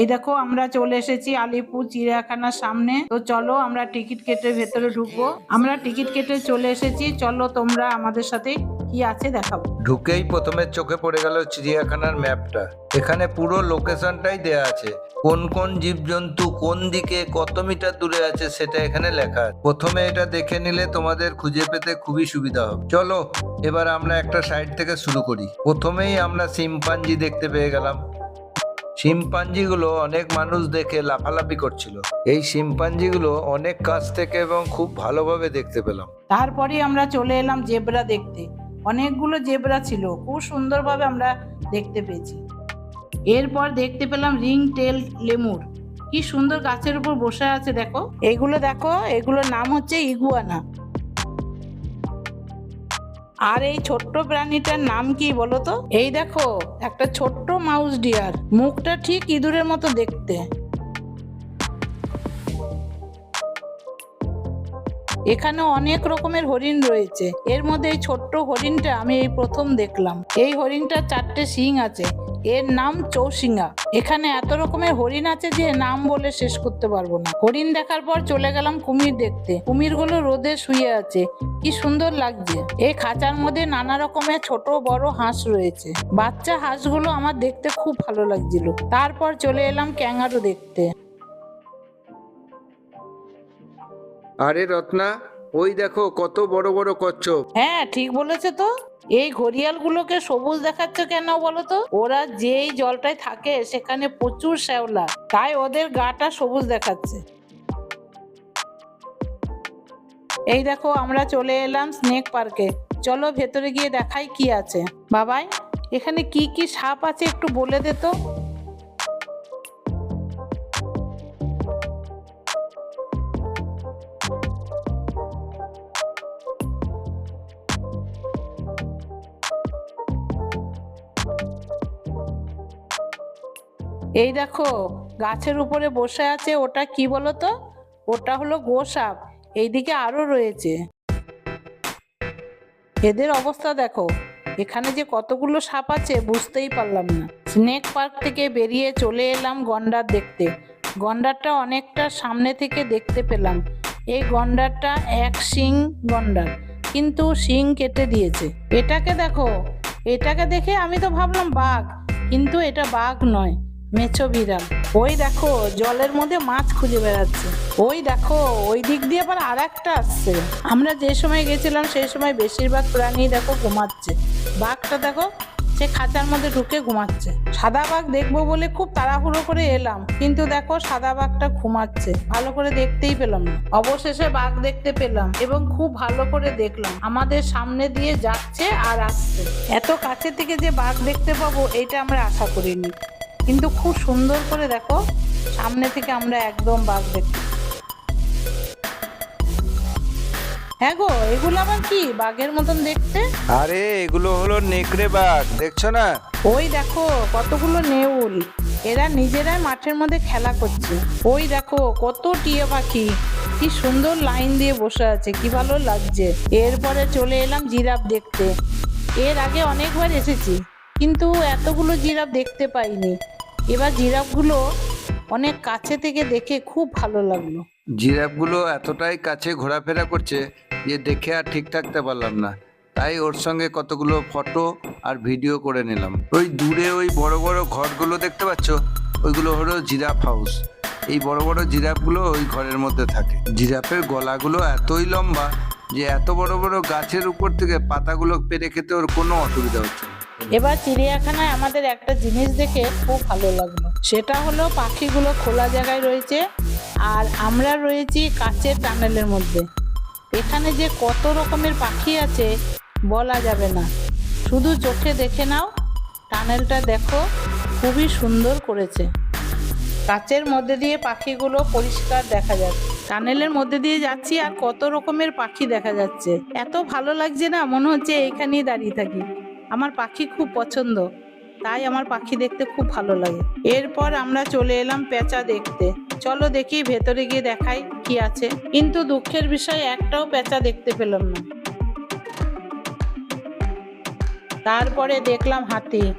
এই দেখো, আমরা চলে এসেছি আলিপুর চিড়িয়াখানার সামনে। তো চলো, আমরা টিকিট কেটে ভেতরে ঢুকবো। আমরা টিকিট কেটে চলে এসেছি। চলো, তোমরা আমাদের সাথে কি আছে দেখাবো ঢুকেই প্রথমে চোখে পড়ে গেল চিড়িয়াখানার ম্যাপটা। এখানে পুরো লোকেশনটাই দেয়া আছে। কোন কোন জীবজন্তু কোন দিকে কত মিটার দূরে আছে সেটা এখানে লেখা প্রথমে এটা দেখে নিলে তোমাদের খুঁজে পেতে খুবই সুবিধা হবে। চলো, এবার আমরা একটা সাইড থেকে শুরু করি। প্রথমেই আমরা সিম্পাঞ্জি দেখতে পেয়ে গেলাম। শিম্পাঞ্জিগুলো অনেক মানুষ দেখে লাফালাফি করছিল। এই শিম্পাঞ্জিগুলো অনেক কাছ থেকে এবং খুব ভালোভাবে দেখতে পেলাম। তারপরে আমরা চলে এলাম জেব্রা দেখতে। অনেকগুলো জেব্রা ছিল, খুব সুন্দরভাবে আমরা দেখতে পেয়েছি। এরপর দেখতে পেলাম রিং টেল লেমুর। কি সুন্দর গাছের উপর বসে আছে, দেখো। এইগুলো দেখো, এগুলোর নাম হচ্ছে ইগুয়ানা। আর এই ছোট্ট প্রাণীটার নাম কি বলতো এই দেখো, একটা ছোট্ট মাউস ডিয়ার। মুখটা ঠিক ইঁদুরের মতো দেখতে। এখানে অনেক রকমের হরিণ রয়েছে। এর মধ্যে এই ছোট্ট হরিণটা আমি এই প্রথম দেখলাম। এই হরিণটার চারটে শিং আছে। এর নাম চৌসিঙ্গা এখানে এত রকমের হরিণ আছে যে নাম বলে শেষ করতে পারব না। হরিণ দেখার পর চলে গেলাম কুমির দেখতে। কুমিরগুলো রোদে শুয়ে আছে। কি সুন্দর লাগছে। এই খাঁচার মধ্যে নানা রকমের ছোট বড় হাঁস রয়েছে। বাচ্চা হাঁসগুলো আমার দেখতে খুব ভালো লাগছিল। তারপর চলে এলাম ক্যাঙ্গারু দেখতে। আরে রত্না ওই দেখো কত বড় বড় কচ্ছপ। হ্যাঁ ঠিক বলেছে তো। এই ঘড়িয়ালগুলোকে সবুজ দেখাচ্ছ কেন বলো তো ওরা যেই জলটায় থাকে সেখানে প্রচুর শ্যাওলা, তাই ওদের গাটা সবুজ দেখাচ্ছে। এই দেখো, আমরা চলে এলাম স্নেক পার্কে চলো ভেতরে গিয়ে দেখাই কি আছে। বাবাই, এখানে কি কি সাপ আছে একটু বলে দে তো। এই দেখো, গাছের উপরে বসে আছে ওটা কি বলো তো ওটা হলো গোসাপ, এইদিকে আরও রয়েছে। এদের অবস্থা দেখো, এখানে যে কতগুলো সাপ আছে বুঝতেই পারলাম না। স্নেক পার্ক থেকে বেরিয়ে চলে এলাম গন্ডার দেখতে। গন্ডারটা অনেকটা সামনে থেকে দেখতে পেলাম। এই গন্ডারটা এক শিং গন্ডার, কিন্তু শিং কেটে দিয়েছে। এটাকে দেখো, এটাকে দেখে আমি তো ভাবলাম বাঘ, কিন্তু এটা বাঘ নয়। মেছো বিড়াল। ওই দেখো, জলের মধ্যে মাছ খুঁজে বেড়াচ্ছে। ওই দেখো, ওই দিক দিয়ে আবার আর একটা আসছে। আমরা যে সময় গেছিলাম, সেই সময় বেশিরভাগ প্রাণী দেখো ঘুমাচ্ছে। বাঘটা দেখো, সে খাঁচার মধ্যে ঢুকে ঘুমাচ্ছে। সাদা বাঘ দেখব বলে খুব তাড়াহুড়ো করে এলাম, কিন্তু দেখো সাদা বাঘটা ঘুমাচ্ছে। ভালো করে দেখতেই পেলাম না। অবশেষে বাঘ দেখতে পেলাম এবং খুব ভালো করে দেখলাম। আমাদের সামনে দিয়ে যাচ্ছে আর আসছে। এত কাছে থেকে যে বাঘ দেখতে পাবো, এটা আমরা আশা করিনি। কিন্তু খুব সুন্দর করে দেখো সামনে থেকে আমরা একদম বাঘ দেখতে হ্যাঁ গো এগুলো আবার কি? বাঘের মতন দেখতে? আরে এগুলো হলো নেকড়ে বাঘ দেখছ না? ওই দেখো কতগুলো নেউল। এরা নিজেরাই মাঠের মধ্যে খেলা করছে। ওই দেখো কত টিয়া পাখি। কি সুন্দর লাইন দিয়ে বসে আছে কি ভালো লাগছে। এরপরে চলে এলাম জিরাফ দেখতে। এর আগে অনেকবার এসেছি কিন্তু এতগুলো জিরাফ দেখতে পাইনি। এবার জিরাফগুলো অনেক কাছে থেকে দেখে খুব ভালো লাগল। জিরাফগুলো এতটাই কাছে ঘোরাফেরা করছে যে দেখে আর ঠিক থাকতে পারলাম না। তাই ওর সঙ্গে কতগুলো ফটো আর ভিডিও করে নিলাম। ওই দূরে ওই বড় বড় ঘরগুলো দেখতে পাচ্ছ? ওইগুলো হলো জিরাফ হাউস। এই বড় বড় জিরাফগুলো ওই ঘরের মধ্যে থাকে। জিরাফের গলাগুলো এতই লম্বা যে এত বড় বড় গাছের উপর থেকে পাতাগুলো পেরে খেতে ওর কোনো অসুবিধা হচ্ছে না। এবার চিড়িয়াখানায় আমাদের একটা জিনিস দেখে খুব ভালো লাগল। সেটা হলো পাখিগুলো খোলা জায়গায় রয়েছে আর আমরা রয়েছি কাচের টানেলের মধ্যে। এখানে যে কত রকমের পাখি আছে বলা যাবে না। শুধু চোখে দেখে নাও, টানেলটা দেখো, খুবই সুন্দর করেছে। কাচের মধ্যে দিয়ে পাখিগুলো পরিষ্কার দেখা যাচ্ছে। টানেলের মধ্যে দিয়ে যাচ্ছি আর কত রকমের পাখি দেখা যাচ্ছে। এত ভালো লাগছে না, মনে হচ্ছে এইখানেই দাঁড়িয়ে থাকি। আমার পাখি খুব পছন্দ, তাই আমার পাখি দেখতে খুব ভালো লাগে। এরপর আমরা চলে এলাম পেঁচা দেখতে। চলো দেখি ভেতরে গিয়ে দেখাই কি আছে। কিন্তু দুঃখের বিষয়, একটাও পেঁচা দেখতে পেলাম না। তারপরে দেখলাম হাতি।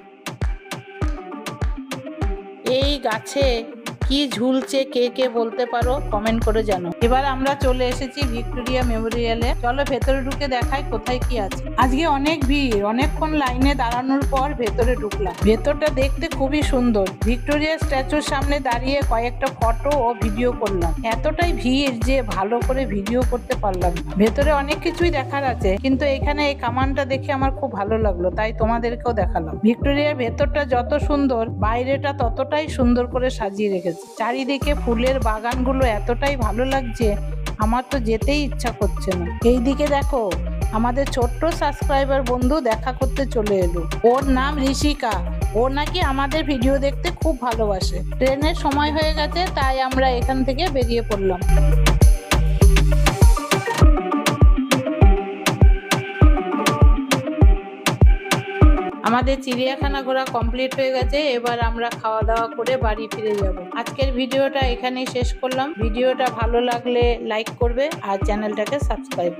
এই গাছে কি ঝুলছে, কে কে বলতে পারো কমেন্ট করে জানো। এবার আমরা চলে এসেছি ভিক্টোরিয়া মেমোরিয়ালে। চলো ভেতরে ঢুকে দেখাই কোথায় কি আছে। আজকে অনেক ভিড়, অনেকক্ষণ লাইনে দাঁড়ানোর পর ভেতরে ঢুকলাম। ভেতরটা দেখতে খুবই সুন্দর। ভিক্টোরিয়া স্ট্যাচুর সামনে দাঁড়িয়ে কয়েকটা ফটো ও ভিডিও করলাম। এতটাই ভিড় যে ভালো করে ভিডিও করতে পারলাম ভেতরে অনেক কিছুই দেখার আছে, কিন্তু এখানে এই কামানটা দেখে আমার খুব ভালো লাগল, তাই তোমাদেরকেও দেখালাম। ভিক্টোরিয়ার ভেতরটা যত সুন্দর, বাইরেটা ততটাই সুন্দর করে সাজিয়ে রেখেছে। চারিদিকে ফুলের বাগানগুলো এতটাই ভালো লাগছে, আমার তো যেতেই ইচ্ছা করছে না। এইদিকে দেখো, আমাদের ছোট্ট সাবস্ক্রাইবার বন্ধু দেখা করতে চলে এলো। ওর নাম ঋষিকা। ও নাকি আমাদের ভিডিও দেখতে খুব ভালোবাসে। ট্রেনের সময় হয়ে গেছে, তাই আমরা এখান থেকে বেরিয়ে পড়লাম। আমাদের চিড়িয়াখানা ঘোরা কমপ্লিট হয়ে গেছে, এবার আমরা খাওয়া দাওয়া করে বাড়ি ফিরে যাব। আজকের ভিডিওটা এখানেই শেষ করলাম। ভিডিওটা ভালো লাগলে লাইক করবে আর চ্যানেলটাকে সাবস্ক্রাইব